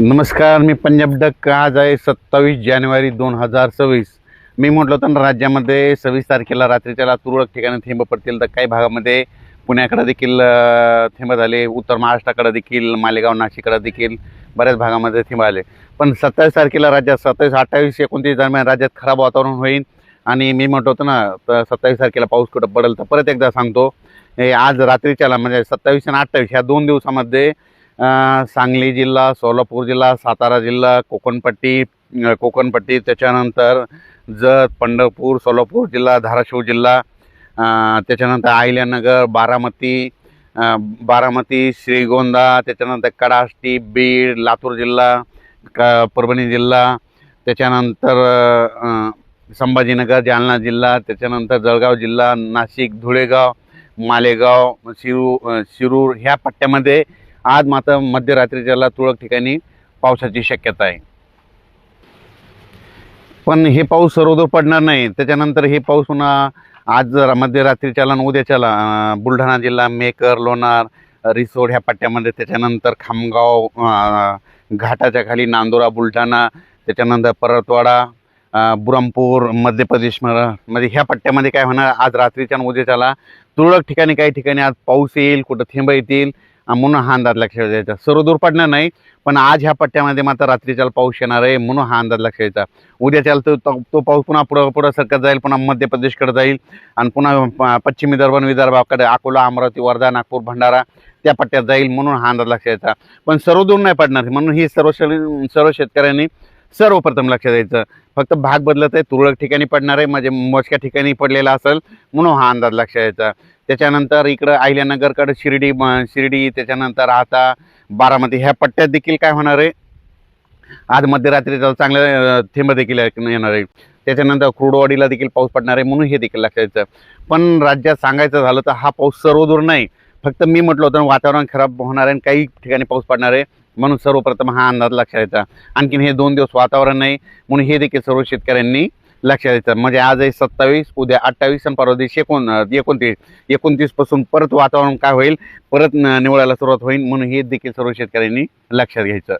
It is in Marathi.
नमस्कार मी पंजाब डक. आज आहे सत्तावीस जानेवारी दोन हजार सव्वीस. मी म्हटलं होतं ना राज्यामध्ये सव्वीस तारखेला रात्रीच्याला तुरळक ठिकाणी थेंब पडतील तर काही भागामध्ये पुण्याकडे देखील थेंब झाले. उत्तर महाराष्ट्राकडे देखील मालेगाव नाशिककडे देखील बऱ्याच भागामध्ये थेंब आले. पण सत्तावीस तारखेला राज्यात सत्तावीस अठ्ठावीस एकोणतीस दरम्यान राज्यात खराब वातावरण होईल. आणि मी म्हटलं होतं ना तर सत्तावीस तारखेला पाऊस कुठं पडेल तर परत एकदा सांगतो. हे आज रात्रीच्याला म्हणजे सत्तावीस आणि अठ्ठावीस ह्या दोन दिवसामध्ये सांगली जिल्हा सोलापूर जिल्हा सातारा जिल्हा कोकणपट्टी कोकणपट्टी त्याच्यानंतर जत पंढरपूर सोलापूर जिल्हा धाराशिव जिल्हा त्याच्यानंतर आहिल्यानगर बारामती बारामती श्रीगोंदा त्याच्यानंतर कडाष्टी बीड लातूर जिल्हा क परभणी जिल्हा त्याच्यानंतर संभाजीनगर जालना जिल्हा त्याच्यानंतर जळगाव जिल्हा नाशिक धुळेगाव मालेगाव शिरू शिरूर ह्या पट्ट्यामध्ये आज मात्र मध्यरात्रीच्याला तुरळक ठिकाणी पावसाची शक्यता आहे. पण हे पाऊस सर्वदूर पडणार नाही. त्याच्यानंतर हे पाऊस पुन्हा आज जरा मध्यरात्रीच्याला आणि उद्याच्याला चला बुलढाणा जिल्हा मेकर लोणार रिसोड ह्या पट्ट्यामध्ये त्याच्यानंतर खामगाव घाटाच्या खाली नांदुरा बुलढाणा त्याच्यानंतर परतवाडा बुरमपूर मध्य प्रदेश म्हणजे ह्या पट्ट्यामध्ये काय होणार? आज रात्रीच्या आणि उद्याच्याला तुरळक ठिकाणी काही ठिकाणी आज पाऊस येईल कुठं थेंब येतील म्हणून हा अंदाज लक्षात द्यायचा सर्वदूर पडणार नाही पण आज ह्या पट्ट्यामध्ये मात्र रात्रीच्याला पाऊस येणार आहे म्हणून हा अंदाज लक्षात द्यायचा उद्याच्याला तो तो तो पाऊस पुन्हा पुढं पुढं सरकत जाईल पुन्हा मध्य प्रदेशकडे जाईल आणि पुन्हा प- पश्चिम विदर्भ आणि विदर्भाकडे अकोला अमरावती वर्धा नागपूर भंडारा त्या पट्ट्यात जाईल म्हणून हा अंदाज लक्षात द्यायचा पण सर्व दूर नाही पडणार म्हणून ही सर्व सर्व शेतकऱ्यांनी सर्वप्रथम लक्षात द्यायचं. फक्त भाग बदलत आहे तुरळक ठिकाणी पडणार आहे म्हणजे मोजक्या ठिकाणी पडलेला असेल म्हणून हा अंदाज लक्षात द्यायचा त्याच्यानंतर इकडं आहिल्यानगरकडं शिर्डी शिर्डी त्याच्यानंतर आता बारामती. ह्या पट्ट्यात देखील काय होणार आहे? आज मध्यरात्रीचा चांगले अं, थेंब देखील येणार आहे. त्याच्यानंतर कुरडवाडीला देखील पाऊस पडणार आहे म्हणून हे देखील लक्षात द्यायचं पण राज्यात सांगायचं झालं तर हा पाऊस सर्वदूर नाही. फक्त मी म्हटलं होतं वातावरण खराब होणार आहे आणि काही ठिकाणी पाऊस पडणार आहे म्हणून सर्वप्रथम हा अंदाज लक्षात द्यायचा आणखीन हे दोन दिवस वातावरण नाही म्हणून हे देखील सर्व शेतकऱ्यांनी लक्षात द्यायचं म्हणजे आज आहे सत्तावीस उद्या अठ्ठावीस आणि परवा दिवशी एकोण एकोणतीस. एकोणतीसपासून परत वातावरण काय होईल? परत निवळायला निवडायला सुरुवात होईल म्हणून हे देखील सर्व शेतकऱ्यांनी लक्षात घ्यायचं.